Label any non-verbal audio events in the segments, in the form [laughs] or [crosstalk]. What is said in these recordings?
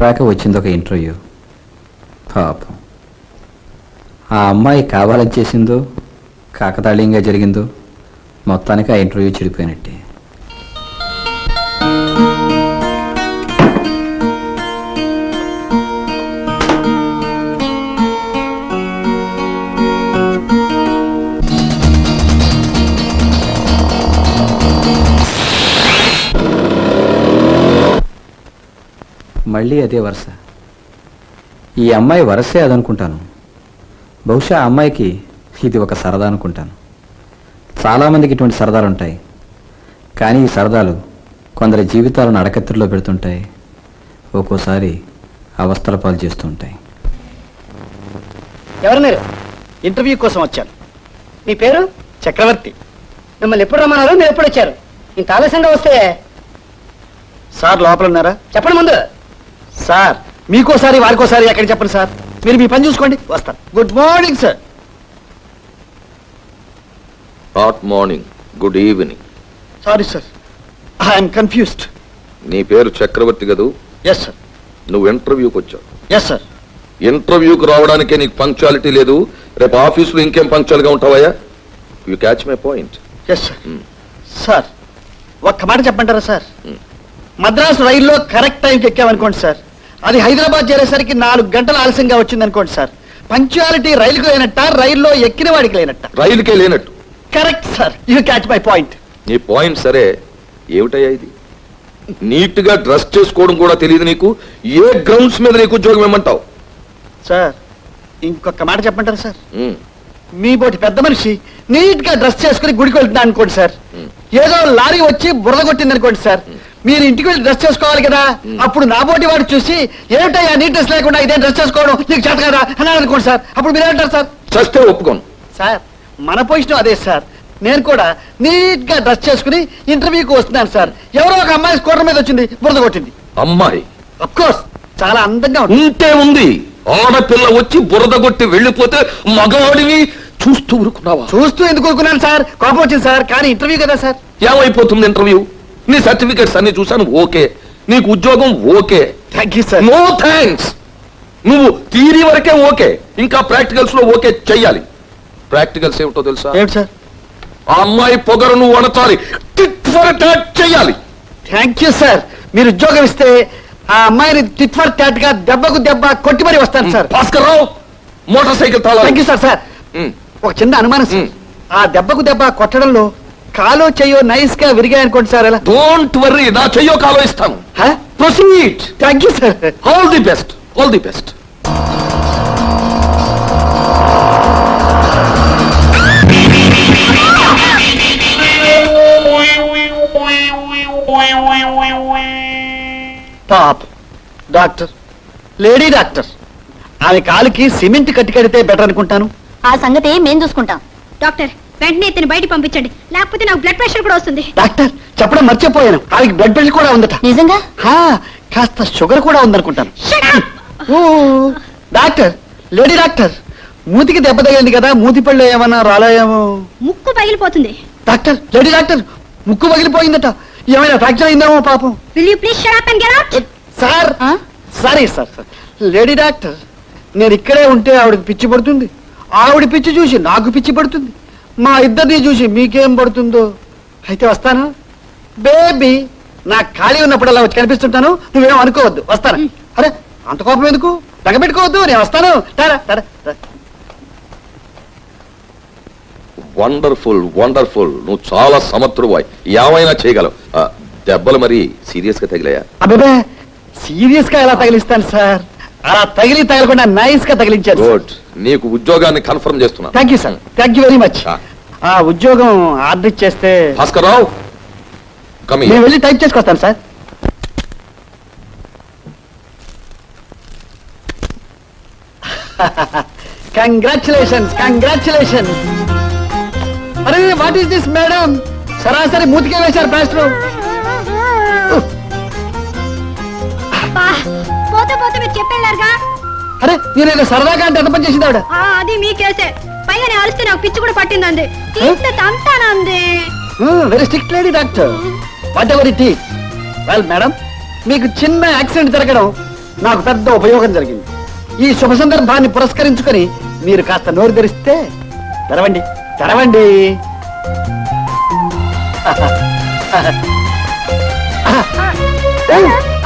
రాక వచ్చింది ఒక ఇంటర్వ్యూ. పాపం. ఆ అమ్మాయి కావాలని చేసిందో కాకతాళీయంగా జరిగిందో మొత్తానికి ఆ ఇంటర్వ్యూ చెడిపోయినట్టే. మళ్ళీ అదే వరుస. ఈ అమ్మాయి వరసే అదనుకుంటాను. బహుశా ఆ అమ్మాయికి ఇది ఒక సరదా అనుకుంటాను. చాలామందికి ఇటువంటి సరదాలు ఉంటాయి. కానీ ఈ సరదాలు కొందరి జీవితాలను అడకత్తిలో పెడుతుంటాయి. ఒక్కోసారి అవస్థల పాలు చేస్తూ ఉంటాయి. ఎవరు మీరు ఇంటర్వ్యూ కోసం వచ్చాను. మీ పేరు? చక్రవర్తి. మిమ్మల్ని ఎప్పుడు రమ్మన్నారు? మీరు ఎప్పుడు వచ్చారు ఇంత ఆలస్యంగా వస్తే సార్ లోపల ఉన్నారా చెప్పండి ముందు. సార్ మీకోసారి వారికోసారి ఎక్కడ చెప్పండి సార్? మీరు మీ పని చూసుకోండి వస్తాను. Good morning sir not morning good evening sorry sir I'm confused నీ పేరు చక్రవర్తి కదూ? ఎస్ సార్ నువ్వు ఇంటర్వ్యూకి వచ్చావు. ఎస్ సార్ ఇంటర్వ్యూకి రావడానికే నీకు పంక్చువాలిటీ లేదు. రేపు ఆఫీసులో ఇంకేం పంక్చువల్గా ఉంటావయ్యా you catch my point yes sir sir ఒక్క మాట చెప్పంటారా సార్ మద్రాసు రైల్లో కరెక్ట్ టైంకి ఎక్కామనుకోండి సార్ అది హైదరాబాద్ చేరేసరికి నాలుగు గంటలు ఆలస్యంగా వచ్చింది అనుకోండి సార్. పంక్చువాలిటీ రైలుకు లేనట్ట రైల్లో ఎక్కిన వాడికి లేనట్ట. రైలుకే లేనట్టు. Correct sir you catch my point. నీ పాయింట్ సరే ఏమిటయ్యా ఇది? నీట్గా డ్రెస్ చేసుకోవడం కూడా తెలియదు నీకు ఏ గ్రౌండ్స్ మీద నీకు ఉద్యోగం ఇమ్మంటావు? సార్ ఇంకొక మాట చెప్పంటారా సార్? మీ బోటి పెద్ద మనిషి నీట్గా డ్రెస్ చేసుకుని గుడికి వెళ్తున్నా అనుకోండి సార్. ఏదో లారీ వచ్చి బురద కొట్టింది అనుకోండి సార్ మీరు ఇంటికి వెళ్ళి డ్రెస్ చేసుకోవాలి కదా. అప్పుడు నా బోటి వాడు చూసి ఏమిటయ్యా నీట్ డ్రెస్ లేకుండా ఇదే డ్రెస్ చేసుకోవడం? నీకు చేత కదా? అన్నాడు అనుకోండి సార్. అప్పుడు మీరు ఏమంటారు సార్? చస్తే ఒప్పుకోను. సార్ మన పొజిషన్ అదే సార్. నేను కూడా నీట్గా డ్రెస్ చేసుకుని ఇంటర్వ్యూకి వస్తున్నాను సార్. ఎవరో ఒక అమ్మాయి స్కూటర్ మీద వచ్చింది బురద కొట్టింది. అమ్మాయి? అఫ్ కోర్స్ చాలా అందంగా ఉంది. ఉంటే ఉంది. ఆడపిల్ల వచ్చి బురద కొట్టి వెళ్ళిపోతే మగవాడిని చూస్తూ ఊరుకున్నావా? చూస్తూ ఎందుకు ఊరుకున్నాను సార్? కోపం వచ్చింది సార్ కానీ ఇంటర్వ్యూ కదా సార్. ఏమైపోతుంది ఇంటర్వ్యూ? నీ సర్టిఫికెట్స్ అన్ని చూశాను ఓకే. నీకు ఉద్యోగం okay. Thank you sir no thanks నువ్వు థియరీ వరకే ఓకే. ఇంకా ప్రాక్టికల్స్లో ఓకే చెయ్యాలి. ప్రాక్టికల్స్ ఏమిటో తెలుసా? ఏమిటి సార్ ఆ అమ్మాయి పొగరు నువ్వు అణచాలి టిట్ ఫర్ టాట్ చెయ్యాలి. థ్యాంక్ యూ సార్ మీరు ఉద్యోగం ఇస్తే ఆ అమ్మాయిని టిట్ ఫర్ టాట్గా దెబ్బకు దెబ్బ కొట్టి మరీ వస్తాను sir Bhaskar Rao motor cycle తాళాలి. Thank you sir sir ఒక చిన్న అనుమానం సార్. ఆ దెబ్బకు దెబ్బ కొట్టడంలో కాలో చెయ్యో నైస్గా విరిగాయనుకోండి సార్ ఎలా? డోంట్ వర్రీ నా చెయ్యో కాలో ఇస్తాను. Proceed thank you sir all the best all the best pop. Doctor. Lady doctor. ఆమె కాలుకి సిమెంట్ కట్టి కడితే బెటర్ అనుకుంటాను. ఆ సంగతి మేం చూసుకుంటాం. డాక్టర్ వెంటనే ఇతను బయటికి పంపించండి. లేకపోతే నాకు బ్లడ్ ప్రెషర్ కూడా వస్తుంది. డాక్టర్ చెప్పడం మర్చిపోయాను. ఆమెకి బ్లడ్ ప్రెషర్ కూడా ఉందట. నిజంగా? హా, కాస్త షుగర్ కూడా ఉందనుకుంటాను. ఓ, డాక్టర్ లేడీ డాక్టర్ మూతికి దెబ్బ తగిలింది కదా మూతి పళ్ళు ఏమన్నా రాలేమో ముక్కు పగిలిపోతుంది. డాక్టర్ లేడీ డాక్టర్ ముక్కు పగిలిపోయిందట. ఏమైనా ఫ్రాక్చర్ అయిందేమో పాపం. Will you please shut up and get out sir ఆ? Sorry sir sir. Lady doctor నేను ఇక్కడే ఉంటే ఆవిడకి పిచ్చి పడుతుంది. ఆవిడ పిచ్చి చూసి నాకు పిచ్చి పడుతుంది. మా ఇద్దరిని చూసి మీకేం పడుతుందో? అయితే వస్తాను? బేబీ నాకు ఖాళీ ఉన్నప్పుడల్లా వచ్చి కనిపిస్తుంటాను. నువ్వేం అనుకోవద్దు. వస్తాను. అరే అంత కోపం ఎందుకు? తగబెట్టుకోవద్దు. నేను వస్తాను. Wonderful wonderful. నువ్వు చాలా సమర్థుడు ఏమైనా చేయగలవు. ఆ, దెబ్బలు మరి సీరియస్గా తగిలాయా? అబ్బే సీరియస్గా ఎలా తగిలిస్తాను సార్? అలా తగిలి తగలకుండా నైస్గా తగిలించారు గుడ్. నీకు ఉద్యోగాన్ని కన్ఫర్మ్ చేస్తున్నా. Thank you sir. Thank you very much. ఆ ఉద్యోగం ఆర్డర్ ఇచ్చేస్తే భాస్కర్ రావు కమి నేను వెళ్ళి టైప్ చేసుకొస్తాను సార్. [laughs] కంగ్రాచులేషన్స్ కంగ్రాచులేషన్స్ అరే వాట్ ఈస్ దిస్ మేడం సరాసరి మూతికే వేశారు ప్లాస్టర్ పోతే పోతే మీరు చెప్పెళ్ళారుగా? అరే నేను సరదాగా అంటే ఎంత పని చేసింది ఆవిడ. ఆ, అది మీ కేసే. పైగా నేను అలిస్తే నాకు పిచ్చి కూడా పట్టిందండి. ఇంట్లో తంతానంది. Very strict lady doctor whatever it is well madam మీకు చిన్న యాక్సిడెంట్ జరగడం నాకు పెద్ద ఉపయోగం జరిగింది. ఈ శుభ సందర్భాన్ని పురస్కరించుకొని మీరు కాస్త నోరు తెరిస్తే తెరవండి తెరవండి.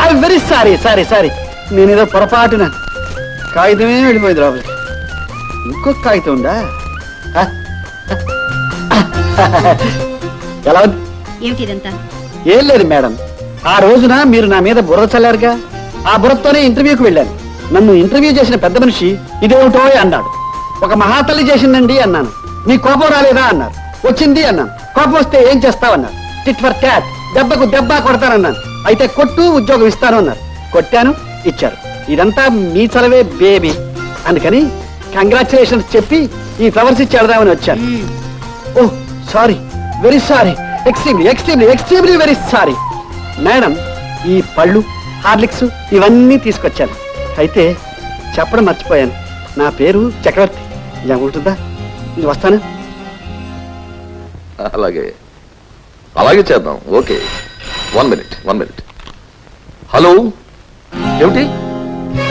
I very sorry sorry sorry నేనేదో పొరపాటున కాగితమే వెళ్ళిపోయింది లోపలికి ఇంకొక కాగితం ఉందా? ఎలా ఉంది? ఏం లేదు మేడం. ఆ రోజున మీరు నా మీద బుర్ర చల్లారుగా? ఆ బుర్రతోనే ఇంటర్వ్యూకి వెళ్ళాను. నన్ను ఇంటర్వ్యూ చేసిన పెద్ద మనిషి ఇదేమిటో అన్నాడు. ఒక మహాతల్లి చేసిందండి అన్నాను. మీ కోపం రాలేదా అన్నారు. వచ్చింది అన్నాను. కోపం వస్తే ఏం చేస్తావన్నారు టిట్ ఫర్ క్యాట్ దెబ్బకు దెబ్బ కొడతానన్నాను. అయితే కొట్టు ఉద్యోగం ఇస్తాను అన్నారు. కొట్టాను ఇచ్చారు. ఇదంతా మీ చలవే బేబీ అందుకని కంగ్రాచులేషన్స్ చెప్పి ఈ ఫ్లవర్స్ ఇచ్చి వెళదామని వచ్చాను. మ్మ్. ఓ sorry very sorry. Extremely extremely extremely very sorry madam ఈ పళ్ళు హార్లిక్స్ ఇవన్నీ తీసుకొచ్చాను. అయితే చెప్పడం మర్చిపోయాను. నా పేరు చక్రవర్తి. ఉంటుందా? ఇది వస్తాను? అలాగే. అలాగే చేద్దాం. Okay. One minute one minute hello ఏమిటి?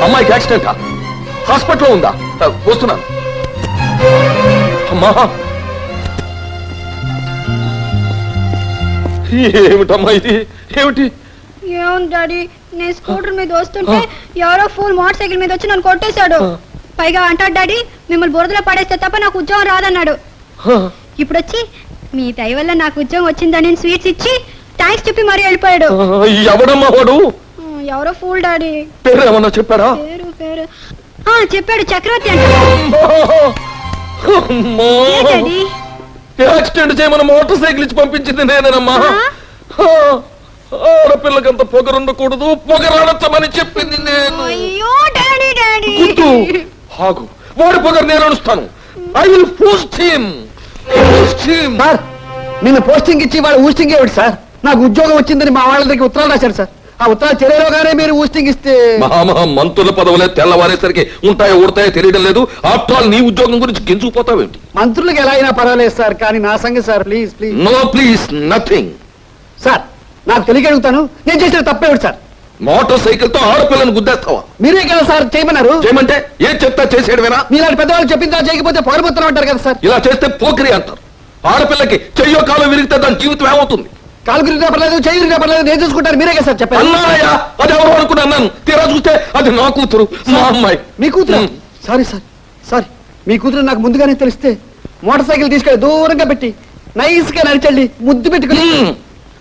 అమ్మాయికి యాక్సిడెంటా? హాస్పిటల్లో ఉందా? వస్తున్నాను అమ్మా! ఏమిటమ్మా ఇది? ఏమిటి? ఏముంది డాడీ? నేను స్కూటర్ మీద వస్తుంటే ఎవరో ఫుల్ మోటార్ సైకిల్ మీద వచ్చి నన్ను కొట్టేశాడు. పైగా అంటాడు డాడీ మిమ్మల్ని బురదలో పడేస్తే తప్ప నాకు ఉద్యోగం రాదన్నాడు. ఇప్పుడు వచ్చి మీ దయ వల్ల నాకు ఉద్యోగం వచ్చిందని స్వీట్స్ ఇచ్చి థ్యాంక్స్ చెప్పి మరీ వెళ్ళిపోయాడు. ఎవడమ్మా వాడు? ఎవరో ఫూల్ డాడీ. పేరు ఏమన్నా చెప్పాడా? పేరు పేరు. ఆ చెప్పాడు చక్రవర్తి అంట. యాక్సిడెంట్ చేయమని మోటార్ సైకిల్ ఇచ్చి పంపించింది నేనేనమ్మా. ఆ? ఆడపిల్లకి అంత పొగరుండకూడదు పొగరాడచ్చమని చెప్పింది నేను. గుర్తు ఆగు. వాడి పొగరు నేను అడుస్తాను I will post him post him sir నిన్న పోస్టింగ్ ఇచ్చి వాళ్ళు ఊస్టింగ్ ఏమిటి సార్? నాకు ఉద్యోగం వచ్చిందని మా వాళ్ళ దగ్గర ఉత్తరాలు రాశారు సార్. ఆ ఉత్తరాలు చెరలోగానే మీరు ఊస్టింగ్ ఇస్తే మహామహా మంత్రుల పదవులే తెల్లవారేసరికి ఉంటాయో ఉడతాయో తెలియడం లేదు. ఆఫ్టర్ ఆల్ నీ ఉద్యోగం గురించి గింజుకుపోతావేంటి మంత్రులకు ఎలా అయినా పర్వాలేదు సార్ కానీ నా సంగతి sir please please no please nothing sir నాకు తెలియక అడుగుతాను నేను చేసిన తప్పేమిటి సార్. మోటార్ సైకిల్తో ఆడపిల్లను గుద్దేస్తావా? మీరే కదా సార్ చేయమన్నారు. చేయమంటే ఏ చెప్తా చేసేయడమేనా? మీలాంటి పెద్దవాళ్ళు చెప్పిందా చేయకపోతే పొరబోత్తనం అంటారు కదా సార్. ఇలా చేస్తే పోకిరి అంటారు. ఆడపిల్లకి చెయ్యో కాలం విరిగితే దాని జీవితం ఏమవుతుంది? కాలు గురిగా పర్లేదు చేయి గురిగా పర్లేదు నేను చూసుకుంటాను మీరే కదా సార్ చెప్పారు అన్నానయ్యా అది ఎవరు అనుకుని అన్నాను. తీరా చూస్తే అది నా కూతురు మా అమ్మాయి. మీ కూతురు. Sorry sir sorry. మీ కూతురు నాకు ముందుగానే తెలిస్తే మోటార్ సైకిల్ తీసుకెళ్ళి దూరంగా పెట్టి నైస్గా నడిచండి ముద్దు పెట్టుకుని.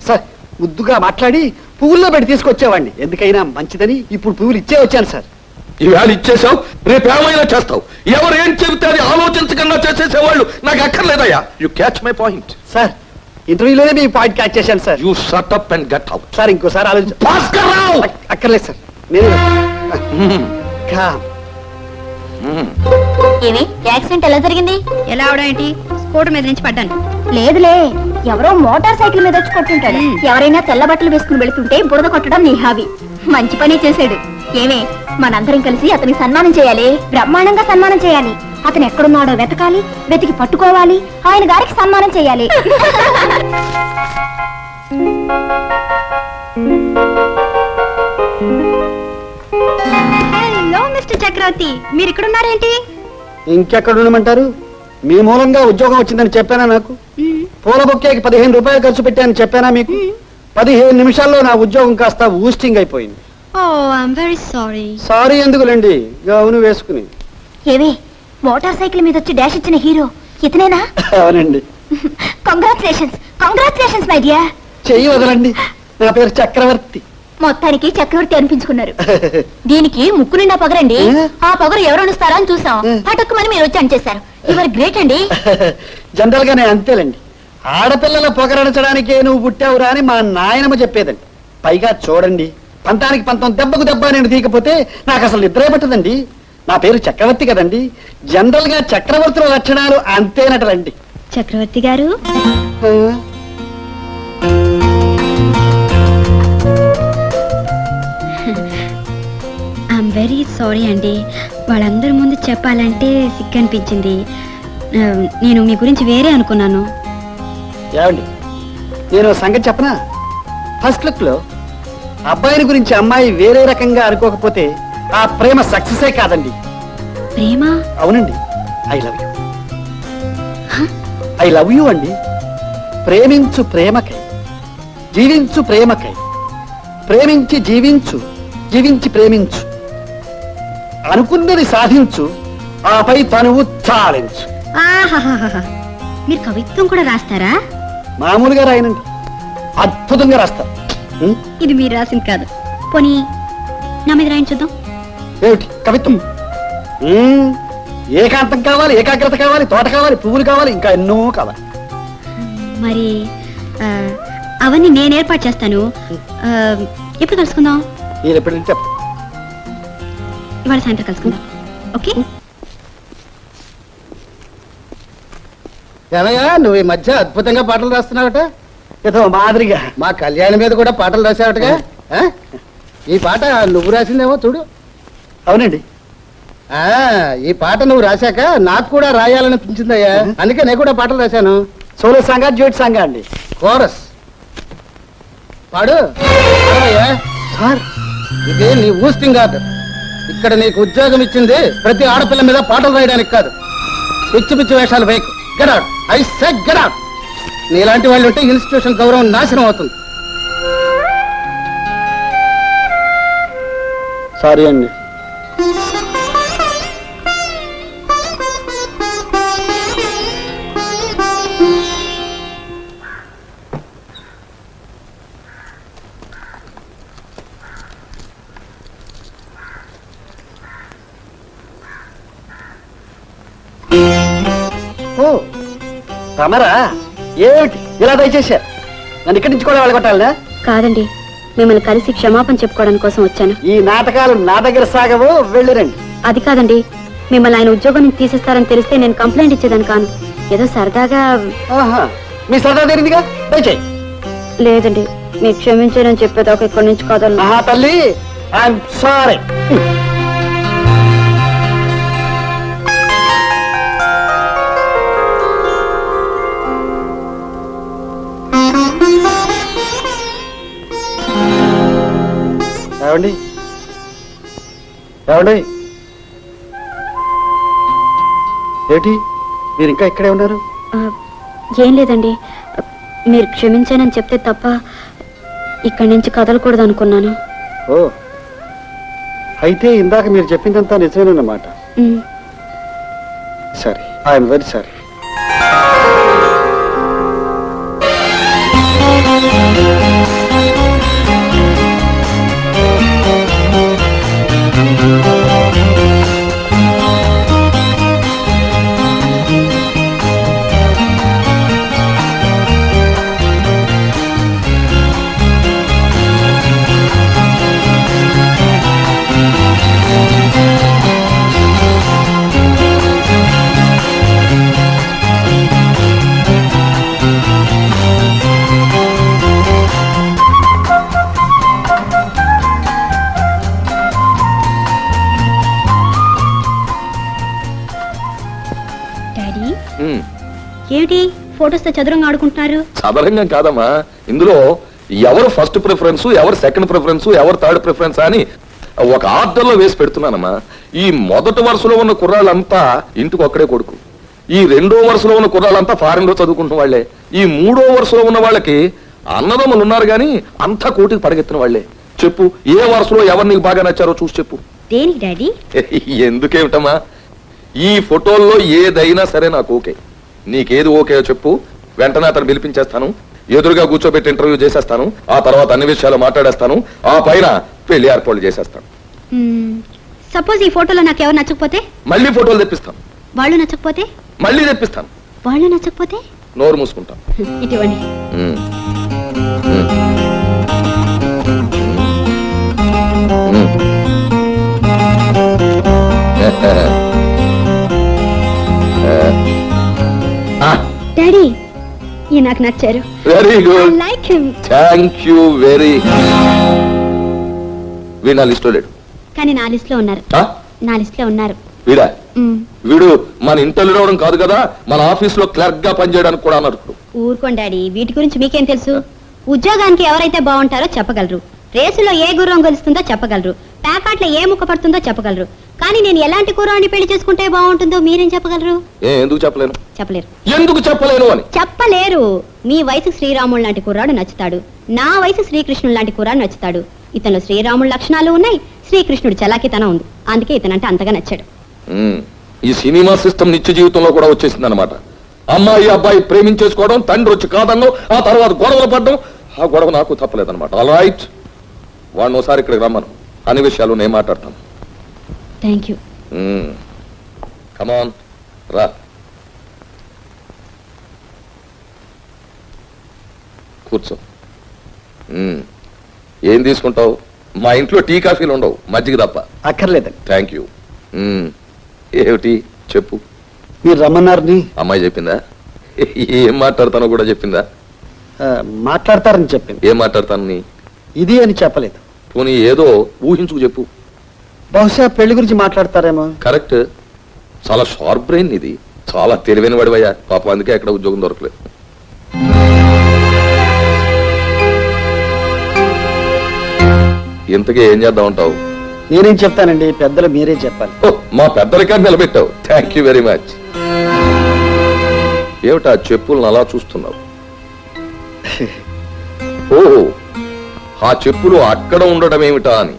సార్ ముద్దుగా మాట్లాడి పువ్వుల్లో పెట్టి తీసుకొచ్చేవాడిని. ఎందుకైనా మంచిదని ఇప్పుడు పువ్వులు ఇచ్చే వచ్చాను సార్. ఈవేళ ఇచ్చేసావు రేపు ఏమైనా చేస్తావు. ఎవరు ఏం చెబితే అది ఆలోచించకుండా చేసేసేవాళ్ళు నాకు అక్కర్లేదయ్యా. You catch my point sir ఇంటర్వ్యూలోనే మీ పాయింట్ క్యాచ్ చేశాను sir. You shut up and get out sir ఇంకోసారి ఆలోచించ భాస్కర్ రావు! అక్- అక్కర్లేదు సార్. నేను కా- ఏమి? యాక్సిడెంట్ ఎలా జరిగింది? ఎలా అవడం ఏంటి? స్కూటర్ మీద నుంచి పడ్డాను. లేదులే. ఎవరో మోటార్ సైకిల్ మీద వచ్చి కొట్టుంటాడు. మ్. ఎవరైనా తెల్ల బట్టలు వేసుకుని వెళుతుంటే బురద కొట్టడం నీ హాబీ. మంచి పని చేశాడు. ఏమే? మనందరం కలిసి అతనికి సన్మానం చేయాలి. బ్రహ్మాండంగా సన్మానం చేయాలి. అతను ఎక్కడున్నాడో వెతకాలి వెతికి పట్టుకోవాలి ఆయన గారికి సన్మానం చేయాలి. హలో మిస్టర్ చక్రవర్తి మీరు ఇక్కడ ఉన్నారేంటి ఇంకెక్కడ ఉండమంటారు మీ మూలంగా ఉద్యోగం వచ్చిందని చెప్పానా నాకు? పూల బొక్కేకి పదిహేను రూపాయలు ఖర్చు పెట్టాను చెప్పానా మీకు? పదిహేను నిమిషాల్లో నా ఉద్యోగం కాస్త ఊస్టింగ్ అయిపోయింది. Oh I'm very sorry sorry ఎందుకులేండి? గౌను వేసుకుని. ఏవే మోటార్ సైకిల్ మీద వచ్చి డాష్ ఇచ్చిన హీరో ఇతనేనా? అవునండి. కంగ్రాచులేషన్స్ కంగ్రాచులేషన్స్ మై డియర్ చెయ్యి వదలండి. నా పేరు చక్రవర్తి. మొత్తానికి చక్రవర్తి అనిపించుకున్నారు. దీనికి ముక్కు నిండా పొగరండి? ఆ? పొగరు ఎవరు అనిస్తారా అని చూసాం? పటక్కుమని మీరు వచ్చి అంచేశారు ఇవర్ గ్రేట్ అండి. జనరల్గా నేను అంతేలేండి. ఆడపిల్లల పొగరడచడానికే నువ్వు పుట్టావురా అని మా నాయనమ్మ చెప్పేదండి. పైగా చూడండి పంతానికి పంతం దెబ్బకు దెబ్బ నేను తీయకపోతే నాకు అసలు నిద్రే పట్టదండి. నా పేరు చక్రవర్తి కదండి. జనరల్గా చక్రవర్తుల లక్షణాలు అంతేనటలండి చక్రవర్తి గారు? ఐఎమ్ వెరీ సారీ అండి. వాళ్ళందరి ముందు చెప్పాలంటే సిక్ అనిపించింది నేను మీ గురించి వేరే అనుకున్నాను. ఏమండి? నేను సంగతి చెప్పనా? ఫస్ట్ లుక్లో అబ్బాయిని గురించి అమ్మాయి వేరే రకంగా అనుకోకపోతే ఆ ప్రేమ సక్సెసే కాదండి. ప్రేమ? అవునండి. I love you I love you అండి. ప్రేమించు ప్రేమకై జీవించు ప్రేమకై ప్రేమించి జీవించు జీవించి ప్రేమించు అనుకున్నది సాధించు ఆపై తనువు చాలించు. మీరు కవిత్వం కూడా రాస్తారా? మామూలుగా రాయనండి. అద్భుతంగా రాస్తారు? ఇది మీరు రాసింది కాదు. పోనీ నా మీద రాయని చూద్దాం ఏమిటి? కవిత్వం. ఏకాంతం కావాలి ఏకాగ్రత కావాలి తోట కావాలి పువ్వులు కావాలి ఇంకా ఎన్నో కావాలి. మరి ఆ, అవన్నీ నేను ఏర్పాటు చేస్తాను. ఆ, ఎప్పుడు కలుసుకుందాం? మీరు ఎప్పుడంటే. ఇవాళ సాయంత్రం కలుసుకుందాం. ఓకే? ఏమయ్యా నువ్వు ఈ మధ్య అద్భుతంగా పాటలు రాస్తున్నావట? ఏదో మాదిరిగా. మా కళ్యాణి మీద కూడా పాటలు రాసావటగా ఆ? ఈ పాట నువ్వు రాసిందేమో చూడు. అవునండి. ఆ ఈ పాట నువ్వు రాశాక నాకు కూడా రాయాలనిపించిందయ్యా అందుకే నేను కూడా పాటలు రాశాను. సోలో సాంగా జ్యోటి సాంగా అండి. కోరస్. పాడు. పాడవయ్యా. సార్. ఇది నీ ఊస్టింగ్ ఆర్డర్. ఇక్కడ నీకు ఉద్యోగం ఇచ్చింది ప్రతి ఆడపిల్ల మీద పాటలు రాయడానికి కాదు. పిచ్చి పిచ్చి వేషాలు వేయకు. Get out I said get out నీలాంటి వాళ్ళు ఉంటే ఇన్స్టిట్యూషన్ గౌరవం నాశనం అవుతుంది. సారీ అండి. తమరా ఏమిటి? ఇలా దయచేశారు నన్ను ఇక్కడి నుంచి కూడా వెళ్ళగొట్టాలనా? కాదండి మిమ్మల్ని కలిసి క్షమాపణ చెప్పుకోవడం కోసం వచ్చాను. ఈ నాటకాలు నా దగ్గర సాగవు వెళ్ళిరండి అది కాదండి మిమ్మల్ని ఆయన ఉద్యోగం నుంచి తీసేస్తారని తెలిస్తే నేను కంప్లైంట్ ఇచ్చేదాన్ని కాను. ఏదో సరదాగా ఆహా మీ సరదా తీరిందిగా? దయచేయి. లేదండి మీరు క్షమించారని చెప్పేదాకా ఇక్కడి నుంచి కదలను మహా తల్లి ఐఎమ్ సారీ ఏమండి? ఏమండి? ఏమిటి మీరు ఇంకా ఇక్కడే ఉన్నారు? ఏం లేదండి. మీరు క్షమించానని చెప్తే తప్ప ఇక్కడి నుంచి కదలకూడదు అనుకున్నాను. ఓ. అయితే ఇందాక మీరు చెప్పిందంతా నిజమేనన్నమాట. సరే ఐఎమ్ వెరీ సారీ. ఫొటోస్తో చదురంగా ఆడుకుంటున్నారు? సాధారణంగా కాదమ్మా. ఇందులో ఎవరు ఫస్ట్ ప్రిఫరెన్స్ ఎవరు సెకండ్ ప్రిఫరెన్స్ ఎవరు థర్డ్ ప్రిఫరెన్స్ అని ఒక ఆర్డర్లో వేసి పెడుతున్నానమ్మా. ఈ మొదటి వరుసలో ఉన్న కుర్రాళ్ళంతా ఇంటికి ఒక్కడే కొడుకు. ఈ రెండో వరుసలో ఉన్న కుర్రాళ్ళంతా ఫారెన్లో చదువుకుంటున్న వాళ్ళే. ఈ మూడో వరుసలో ఉన్న వాళ్ళకి అన్నదమ్ములు ఉన్నారు గాని అంతా కోటికి పరిగెత్తిన వాళ్ళే. చెప్పు ఏ వరుసలో ఎవరు నీకు బాగా నచ్చారో చూసి చెప్పు. దేనికి డాడీ? [laughs] ఎందుకేమిటమ్మా? ఈ ఫోటోల్లో ఏదైనా సరే నాకు ఓకే. నీకేది ఓకే చెప్పు. వెంటనే అతను పిలిపించేస్తాను. ఎదురుగా కూర్చోబెట్టి ఇంటర్వ్యూ చేసేస్తాను. ఆ తర్వాత అన్ని విషయాలు మాట్లాడేస్తాను. ఆ పైన పెళ్ళి ఏర్పాట్లు చేసేస్తాను. సపోజ్ ఈ ఫోటోలో నాకు ఎవరు నచ్చకపోతే? మళ్ళీ ఫోటోలు తెప్పిస్తాను. వాళ్ళు నచ్చకపోతే? మళ్ళీ తెప్పిస్తాను. వాళ్ళు నచ్చకపోతే? నోరు మూసుకుంటాను. [laughs] ఇటువంటి. [laughs] డాడీ ఈ నాకు నచ్చారు. Very good like him thank you very వీడు నా లిస్టులో లేడు. కానీ నా లిస్ట్లో ఉన్నారు. ఆ? నా లిస్ట్లో ఉన్నారు. వీడా? మ్, వీడు మన ఇంటర్వ్యూ రావడం కాదు కదా మన ఆఫీస్లో క్లర్క్గా పనిచేయడానికి కూడా అన్నారు ఊరుకోండి డాడీ వీటి గురించి మీకేం తెలుసు? ఉద్యోగానికి ఎవరైతే బాగుంటారో చెప్పగలరు. రేసులో ఏ గుర్రం గెలుస్తుందో చెప్పగలరు. ప్యాకాట్లో ఏ ముక్క పడుతుందో చెప్పగలరు. కానీ నేను ఎలాంటి గుర్రాన్ని పెళ్ళి చేసుకుంటే బాగుంటుందో మీరేం చెప్పగలరు? ఏ ఎందుకు చెప్పలేను? చెప్పలేరు. ఎందుకు చెప్పలేను అని? చెప్పలేరు. మీ వయసు శ్రీరాముడు లాంటి కుర్రాడు నచ్చుతాడు. నా వయసు శ్రీకృష్ణుడు లాంటి కుర్రాడు నచ్చుతాడు. ఇతను శ్రీరాముడు లక్షణాలు ఉన్నాయి శ్రీకృష్ణుడు చలాకితనం ఉంది. అందుకే ఇతనంటే అంతగా నచ్చాడు. ఉమ్, ఈ సినిమా సిస్టమ్ నిత్య జీవితంలో కూడా వచ్చేసింది అనమాట అమ్మాయి అబ్బాయి ప్రేమించేసుకోవడం తండ్రి వచ్చి కాదనడం ఆ తర్వాత గొడవలు పడడం ఆ గొడవ నాకు తప్పలేదన్నమాట. ఆల్ రైట్ వాడిని ఒకసారి ఇక్కడికి రమ్మను. అన్ని విషయాలు నేను మాట్లాడతాను. థ్యాంక్ యూ కమాన్ రా కూర్చో. ఉమ్, ఏం తీసుకుంటావు? మా ఇంట్లో టీ కాఫీలు ఉండవు. మజ్జిగ తప్ప. అక్కర్లేదండి. థ్యాంక్ యూ ఏమిటి? చెప్పు. మీరు రమ్మన్నారని అమ్మాయి చెప్పిందా? ఏం మాట్లాడతానో కూడా చెప్పిందా? ఆ, మాట్లాడతారని చెప్పింది. ఏం మాట్లాడతాను నీ? ఇది అని చెప్పలేదు. పోనీ ఏదో ఊహించుకు చెప్పు. బహుశా పెళ్ళి గురించి మాట్లాడతారేమో. కరెక్ట్. చాలా షార్ప్ బ్రెయిన్ ఇది. చాలా తెలివైన వాడివయ్యా. పాపం అందుకే ఎక్కడ ఉద్యోగం దొరకలేదు. ఇంతకీ ఏం చేద్దాం అంటావు నేనేం చెప్తానండి పెద్దలు మీరే చెప్పాలి. ఓ, మా పెద్దరికాన్ని నిలబెట్టావు. థ్యాంక్ యూ వెరీ మచ్ ఏమిటా చెప్పులను అలా చూస్తున్నావు? [laughs] ఓ ఆ చెప్పులు అక్కడ ఉండడం ఏమిటా అని.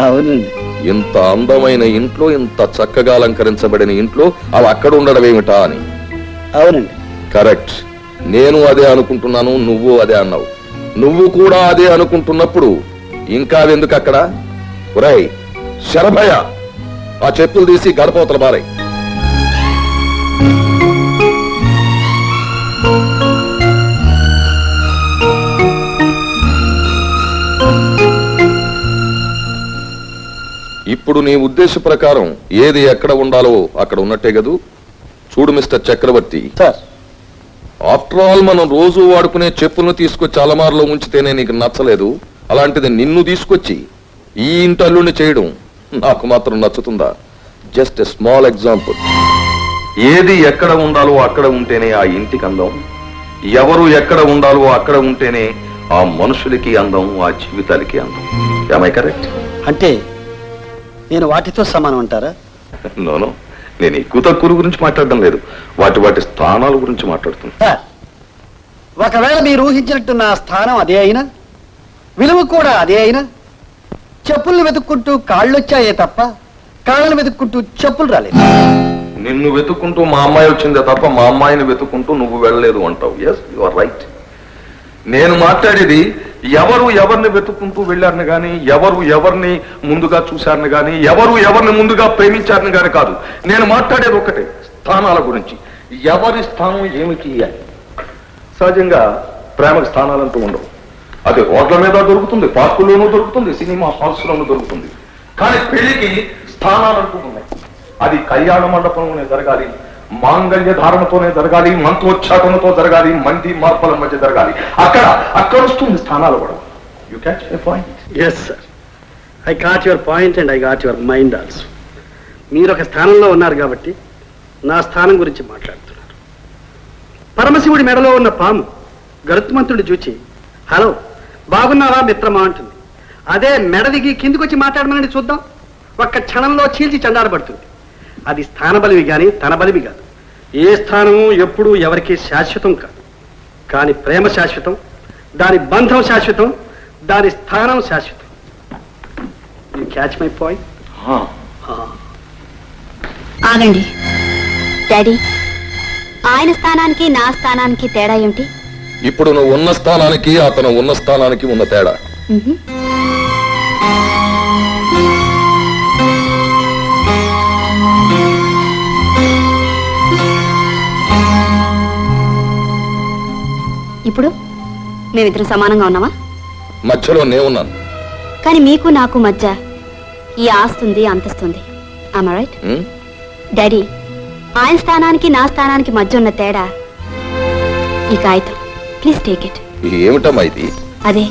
అవునండి. ఇంత అందమైన ఇంట్లో ఇంత చక్కగా అలంకరించబడిన ఇంట్లో అవి అక్కడ ఉండడం ఏమిటా అని. అవునండి. కరెక్ట్. నేను అదే అనుకుంటున్నాను నువ్వు అదే అన్నావు. నువ్వు కూడా అదే అనుకుంటున్నప్పుడు ఇంకా ఎందుకు అక్కడ? ఒరేయ్ శరభయ ఆ చెప్పులు తీసి గడపవతల బారై ఇప్పుడు నీ ఉద్దేశ ప్రకారం ఏది ఎక్కడ ఉండాలో అక్కడ ఉన్నట్టే కదూ చూడు mister Chakravarthy. Sir. After all మనం రోజు వాడుకునే చెప్పులను తీసుకొచ్చి అలమారులో ఉంచితేనే నీకు నచ్చలేదు. అలాంటిది నిన్ను తీసుకొచ్చి ఈ ఇంటి అల్లుడిని చేయడం నాకు మాత్రం నచ్చుతుందా? జస్ట్ ఎ స్మాల్ ఎగ్జాంపుల్ ఏది ఎక్కడ ఉండాలో అక్కడ ఉంటేనే ఆ ఇంటికి అందం. ఎవరు ఎక్కడ ఉండాలో అక్కడ ఉంటేనే ఆ మనుషులకి అందం ఆ జీవితాలకి అందం. ఏమై కరెక్ట్ అంటే నేను వాటితో సమానం అంటారా? నోనో నేను ఎక్కువ తక్కువ గురించి మాట్లాడడం లేదు. వాటి వాటి స్థానాల గురించి మాట్లాడుతున్నా. సార్ ఒకవేళ మీరు ఊహించినట్టు నా స్థానం అదే అయినా విలువ కూడా అదే అయినా చెప్పుల్ని వెతుక్కుంటూ కాళ్ళు వచ్చాయే తప్ప కాళ్ళను వెతుక్కుంటూ చెప్పులు రాలేదు. నిన్ను వెతుక్కుంటూ మా అమ్మాయి వచ్చిందే తప్ప మా అమ్మాయిని వెతుక్కుంటూ నువ్వు వెళ్ళలేదు అంటావు. ఎస్ యు ఆర్ రైట్ నేను మాట్లాడేది ఎవరు ఎవరిని వెతుక్కుంటూ వెళ్ళారని కానీ ఎవరు ఎవరిని ముందుగా చూశారని కానీ ఎవరు ఎవరిని ముందుగా ప్రేమించారని కానీ కాదు. నేను మాట్లాడేది ఒకటే స్థానాల గురించి. ఎవరి స్థానం ఏమిటి అని. సహజంగా ప్రేమకు స్థానాలంటూ ఉండవు. అది రోడ్ల మీద దొరుకుతుంది పార్కుల్లోనూ దొరుకుతుంది సినిమా హాల్స్ లోనూ దొరుకుతుంది. కానీ పెళ్ళికి స్థానాలంటూ ఉన్నాయి. అది కళ్యాణ మండపంలోనే జరగాలి. మాంగళ్య ధారణతోనే జరగాలి మంత్రోచ్చాటనతో జరగాలి మంది మార్పుల మధ్య జరగాలి. అక్కడ అక్కడ వస్తుంది స్థానాలు కూడా. You catch my point yes sir I caught your point and I caught your mind also మీరు ఒక స్థానంలో ఉన్నారు కాబట్టి నా స్థానం గురించి మాట్లాడుతున్నారు. పరమశివుడి మెడలో ఉన్న పాము గరుత్మంతుడిని చూచి హలో బాగున్నావా మిత్రమా? అంటుంది. అదే మెడ దిగి కిందికొచ్చి మాట్లాడమనండి చూద్దాం. ఒక్క క్షణంలో చీల్చి చండారపడుతుంది అది స్థానబలివి కానీ తన బలివి కాదు. ఏ స్థానము ఎప్పుడు ఎవరికి శాశ్వతం కాదు. కానీ ప్రేమ శాశ్వతం దాని బంధం శాశ్వతం దాని స్థానం శాశ్వతం. యూ క్యాచ్ మై పాయింట్ ఆగండి. డాడీ ఆయన స్థానానికి నా స్థానానికి తేడా ఏమిటి? ఇప్పుడు నువ్వు ఉన్న స్థానానికి అతను ఉన్న స్థానానికి ఉన్న తేడా. ఇప్పుడు మేమిద్దరం సమానంగా ఉన్నామా? మధ్యలో నేనున్నాను కానీ మీకు నాకు మధ్య ఈ ఆస్తుంది అంతస్తుంది రైట్? డాడీ ఆయన స్థానానికి నా స్థానానికి మధ్య ఉన్న తేడా ఈ కాగితం. ప్లీజ్ టేక్ ఇట్ ఏమిటమ్మా ఇది? అదే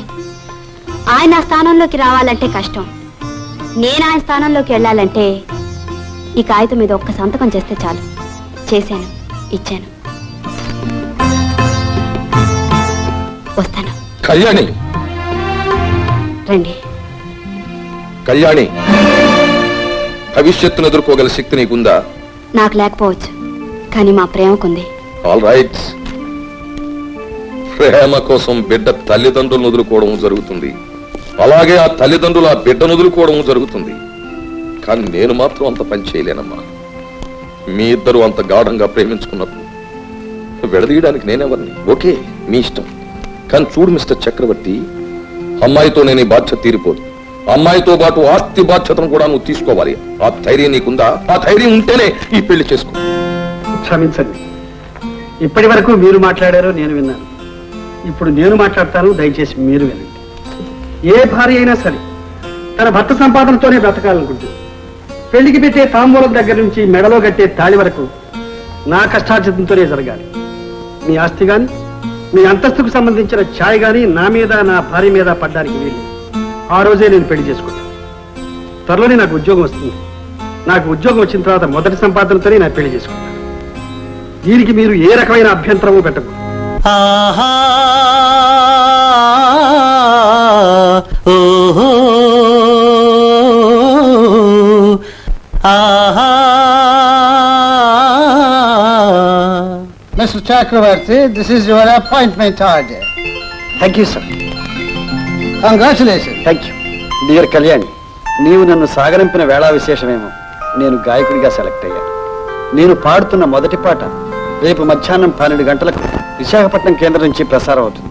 ఆయన స్థానంలోకి రావాలంటే కష్టం. నేను ఆయన స్థానంలోకి వెళ్ళాలంటే ఈ కాగితం మీద ఒక్క సంతకం చేస్తే చాలు. చేశాను ఇచ్చాను. కళ్యాణి. రండి. కళ్యాణి భవిష్యత్తును ఎదుర్కోగల శక్తి నీకుందా? నాకు లేకపోవచ్చు కానీ మా ప్రేమకుంది. ఆల్ రైట్ ప్రేమ కోసం బిడ్డ తల్లిదండ్రులను వదులుకోవడం జరుగుతుంది. అలాగే ఆ తల్లిదండ్రులు ఆ బిడ్డను వదులుకోవడం జరుగుతుంది. కానీ నేను మాత్రం అంత పని చేయలేనమ్మా. మీ ఇద్దరు అంత గాఢంగా ప్రేమించుకున్నప్పుడు విడదీయడానికి నేనెవరిని? ఓకే మీ ఇష్టం. కానీ చూడు మిస్టర్ చక్రవర్తి. అమ్మాయితో నేను ఈ బాధ్యత తీరిపోదు. అమ్మాయితో పాటు ఆస్తి బాధ్యతను కూడా నువ్వు తీసుకోవాలి. ఆ ధైర్యం నీకుందా? ఆ ధైర్యం ఉంటేనే ఈ పెళ్ళి చేసుకో. క్షమించండి. ఇప్పటి వరకు మీరు మాట్లాడారో నేను విన్నాను. ఇప్పుడు నేను మాట్లాడతాను దయచేసి మీరు వినండి. ఏ భార్య అయినా సరే తన భర్త సంపాదనతోనే బ్రతకాలనుకుంటుంది. పెళ్ళికి పెట్టే తాంబూలం దగ్గర నుంచి మెడలో కట్టే తాళి వరకు నా కష్టార్జితంతోనే జరగాలి. మీ ఆస్తి కానీ మీ అంతస్తుకు సంబంధించిన ఛాయ్ గాని నా మీద నా భార్య మీద పడ్డానికి వీలు ఆ రోజే నేను పెళ్ళి చేసుకుంటాను త్వరలోనే నాకు ఉద్యోగం వస్తుంది. నాకు ఉద్యోగం వచ్చిన తర్వాత మొదటి సంపాదనతోనే నా పెళ్ళి చేసుకుంటాను దీనికి మీరు ఏ రకమైన అభ్యంతరము పెట్టకు. ఆహా! ఓహో! Mister Chakravarthy this is your appointment order thank you sir congratulation thank you dear Kalyan నీవు నన్ను సాగరింపిన వేళా విశేషమేమో. నేను గాయకుడిగా సెలెక్ట్ అయ్యాను నేను పాడుతున్న మొదటి పాట రేపు మధ్యాహ్నం పన్నెండు గంటలకు విశాఖపట్నం కేంద్రం నుంచి ప్రసారం అవుతుంది.